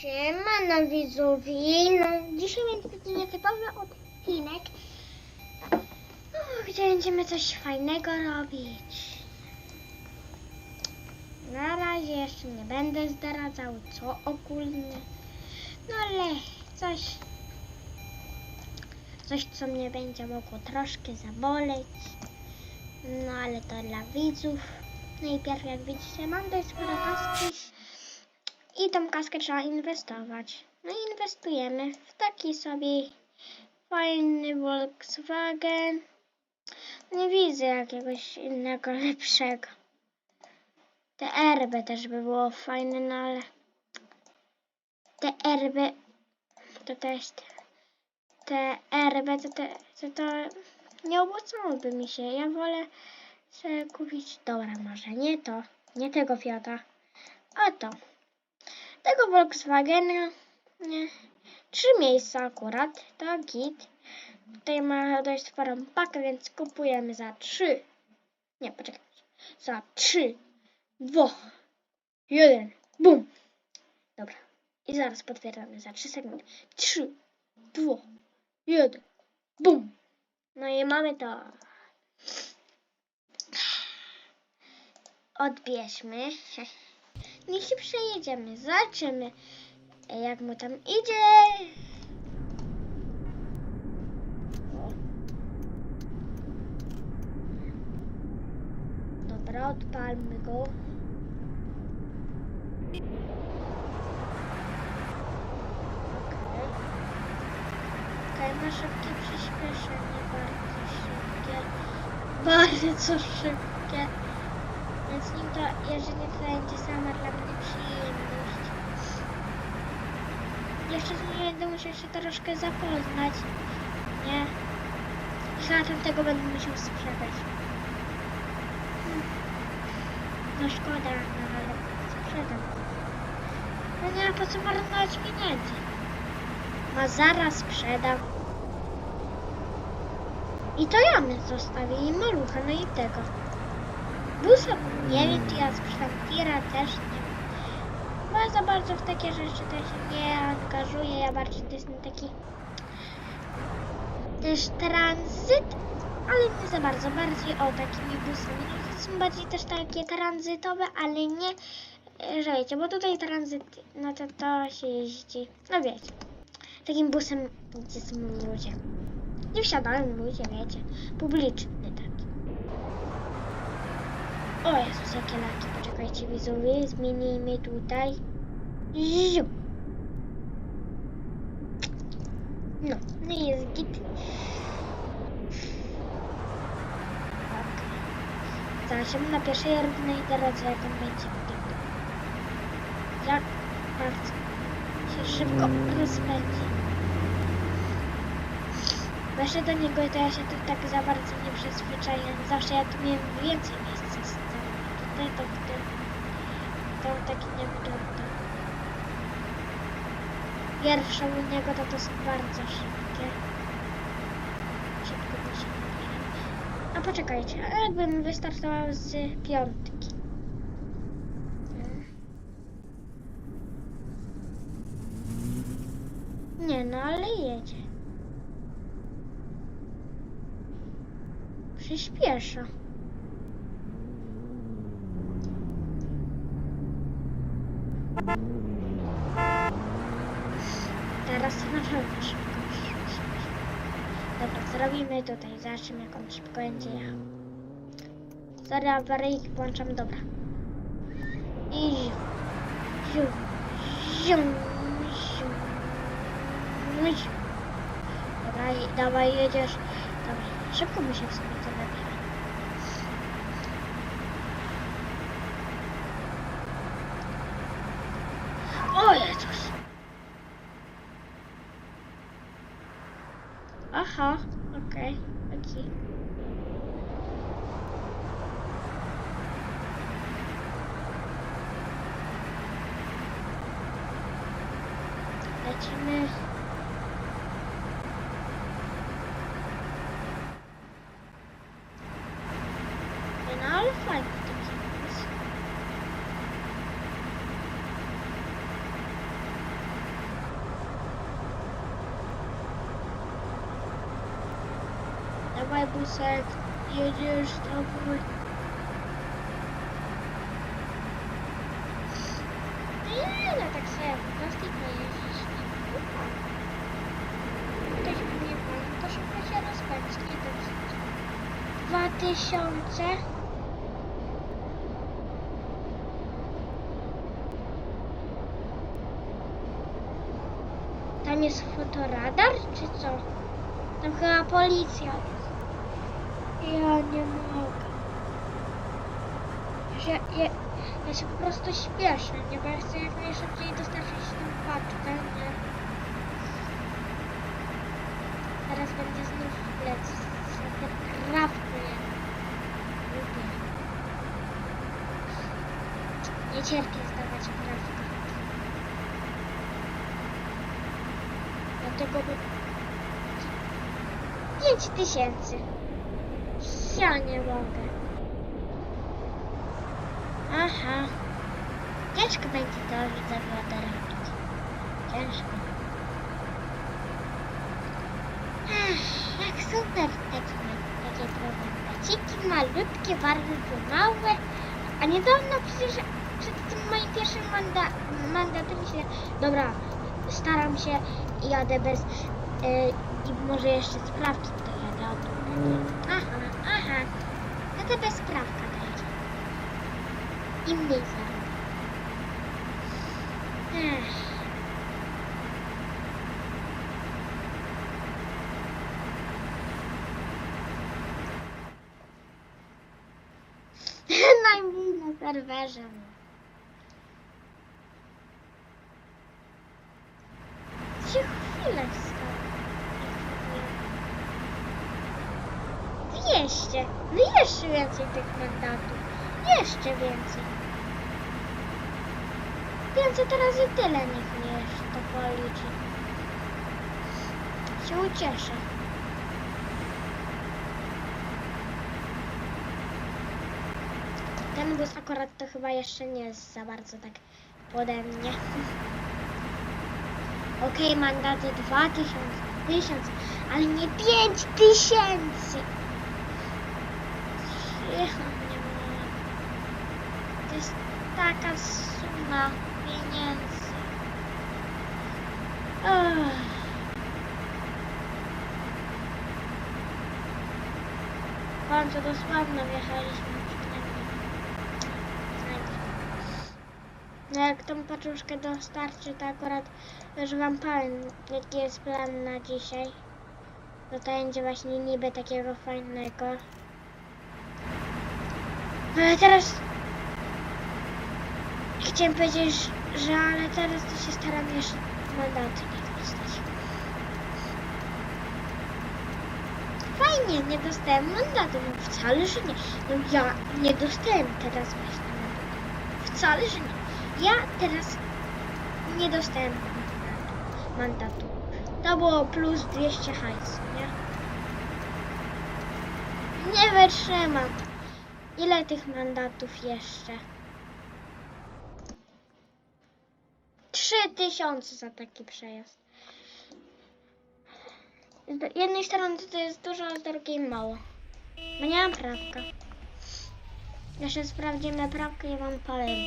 Siemano widzowie, no dzisiaj będzie taki nietypowy odcinek, o, gdzie będziemy coś fajnego robić. Na razie jeszcze nie będę zdradzał co ogólnie, no ale coś, coś co mnie będzie mogło troszkę zaboleć, no ale to dla widzów. Najpierw jak widzicie mam dość sporo. I tą kaskę trzeba inwestować. No i inwestujemy w taki sobie fajny Volkswagen. Nie widzę jakiegoś innego lepszego. Te RB też by było fajne, no ale te RB to też te, RB to, te, to, to nie opłacałoby mi się. Ja wolę sobie kupić, dobra może nie to, nie tego Fiata, a to tego Volkswagena. Nie. Trzy miejsca akurat, to git. Tutaj ma dość sporą pakę, więc kupujemy za trzy. Nie, poczekaj. Za trzy, dwa, jeden, bum. Dobra. I zaraz potwierdzamy za trzy sekundy. Trzy, dwa, jeden, bum. No i mamy to. Odbierzmy. Niech się przejedziemy, zobaczymy jak mu tam idzie. Dobra, odpalmy go. Okej. Okej, ma szybkie przyspieszenie, bardzo szybkie. Bardzo szybkie. Więc nim to, jeżeli to będzie sama dla mnie przyjemność. Jeszcze z nim będę musiał się troszkę zapoznać. Nie? I chyba tamtego będę musiał sprzedać. No szkoda, no ale sprzedam. No nie po co marnować pieniędzy. No zaraz sprzedam. I to ja zostawię i malucha, no i tego. Wiem, czy ja sprzedam tira też nie ja za bardzo w takie rzeczy się nie angażuję, ja bardziej to jestem taki też tranzyt, ale nie za bardzo, bardziej o takimi busami. No, są bardziej też takie tranzytowe, ale nie, że wiecie, bo tutaj tranzyt, no to to się jeździ, no wiecie, takim busem, gdzie są ludzie. Nie wsiadają ludzie, wiecie, publiczny taki. O Jezus, jakie laki. Poczekajcie widzowie, zmienimy tutaj. Ziu. No, no i jest git. Ok. Zobaczymy na pierwszej równej drodze, jak on będzie wyglądał. Jak bardzo się szybko rozpędzi. Właśnie do niego to ja się tu tak za bardzo nie przyzwyczaję. Zawsze ja tu miałem więcej miejsca. Tutaj to. To taki nie wygląda. Pierwsze u niego to, to są bardzo szybkie. Szybko to się. A poczekajcie, a jakbym wystartował z piątki. Nie no, ale jedzie. Przyspiesza. Teraz to naprawdę szybko. Dobra, zrobimy tutaj. Zobaczymy jak on szybko będzie jechał. Sorry, awaryjki włączam. Dobra. I ziu, ziu, ziu, ziu, ziu. Dobra, dawaj, jedziesz. Dobra, szybko mi się w Bible said, you just over. Yeah, that's it. That's the. Tysiące. Tam jest fotoradar, czy co? Tam chyba policja jest. Ja nie mogę. Ja, ja, ja się po prostu śpieszę, nie? Bo ja chcę jak najszybciej dostarczyć tę paczkę, nie? Teraz będzie znów lec. Sobie trawkę. Lubię. Nie cierpię zdawać prawdę. Dlatego by... Pięć tysięcy. Ja nie mogę. Aha. Ciężko będzie to widzowie oderobić. Ciężko. Ech, jak super takie, takie prezentaciki, malutkie, bardzo małe. A niedawno przecież przed tym moim pierwszym manda mandatem myślę, dobra, staram się i jadę bez, yy, i może jeszcze sprawki to jadę od Aha, aha, no to bez sprawka będzie. I mniej zarobię. Ech. Serwerze. Się chwilę wstał. 200. No jeszcze więcej tych mandatów. Jeszcze więcej. Więcej teraz i tyle niech mnie jeszcze to policzy. Się ucieszę. Ten bus akurat to chyba jeszcze nie jest za bardzo tak pode mnie. Okej, mandaty 2000, 1000, ale nie 5000! Mogę. To jest taka suma pieniędzy. W końcu dosłownie wjechaliśmy. No jak tą paczuszkę dostarczy, to akurat już wam powiem, jaki jest plan na dzisiaj. No to będzie właśnie niby takiego fajnego. No ale teraz... Chciałem powiedzieć, że ale teraz to się staram jeszcze mandaty nie dostać. Fajnie, nie dostałem mandatu, no wcale, że nie. No ja nie dostałem teraz właśnie mandatu. Wcale, że nie. Ja teraz nie dostałem mandatu. mandatu. To było plus 200 hajsu, nie? Nie wytrzymam. Ile tych mandatów jeszcze? 3000 za taki przejazd. Z jednej strony to jest dużo, a z drugiej mało. Bo nie mam prawka. Jeszcze sprawdzimy prawkę i wam powiem.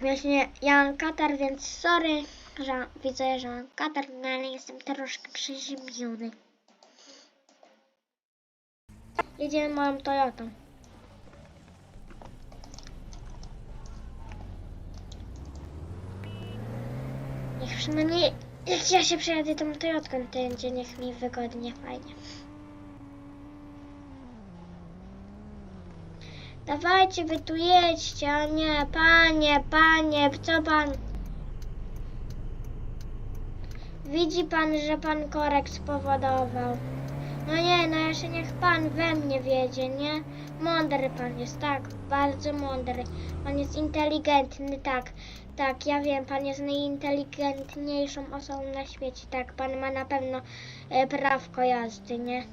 Właśnie ja mam katar, więc sorry, że widzę, że mam katar, no ale jestem troszkę przeziębiony. Jedziemy moją Toyotą. Niech przynajmniej jak ja się przejadę tą Toyotką, to będzie niech mi wygodnie, fajnie. Dawajcie, wy tu jedźcie, a nie, panie, panie, co pan... Widzi pan, że pan korek spowodował. No nie, no jeszcze niech pan we mnie wiedzie, nie? Mądry pan jest, tak, bardzo mądry. Pan jest inteligentny, tak, tak, ja wiem, pan jest najinteligentniejszą osobą na świecie, tak, pan ma na pewno e, prawko jazdy, nie?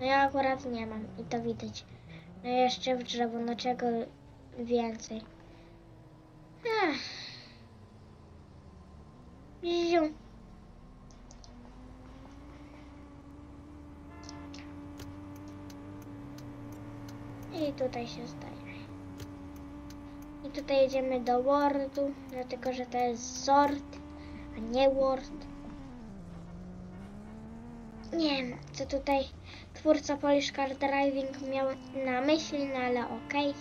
No ja akurat nie mam i to widać. No jeszcze w drzewo, no czego więcej. Ziu. I tutaj się staje. I tutaj jedziemy do Wordu, dlatego że to jest Zord, a nie Word. Nie wiem, co tutaj twórca Polish Car Driving miał na myśli, no ale okej.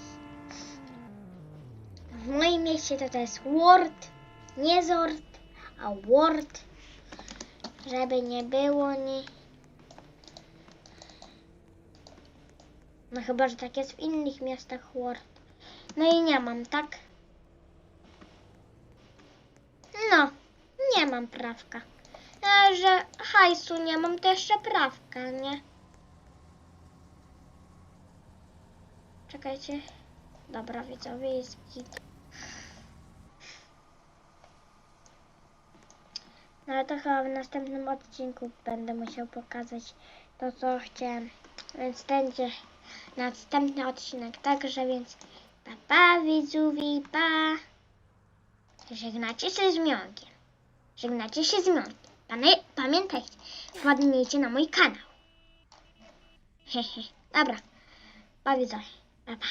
W moim mieście to, to jest Word, nie Zord, a Word. Żeby nie było ni... No chyba, że tak jest w innych miastach Word. No i nie mam, tak? No, nie mam prawka. A że hajsu nie mam, to jeszcze prawka, nie? Czekajcie. Dobra, widzowie, jest git. No ale to chyba w następnym odcinku będę musiał pokazać to, co chciałem. Więc będzie następny odcinek także, więc pa, pa widzowie, pa. Żegnacie się z Mionkiem. Żegnacie się z Mionkiem. Pamię- Pamiętajcie, wpadnijcie na mój kanał. Hehe, dobra. Pa widzowie, pa, pa.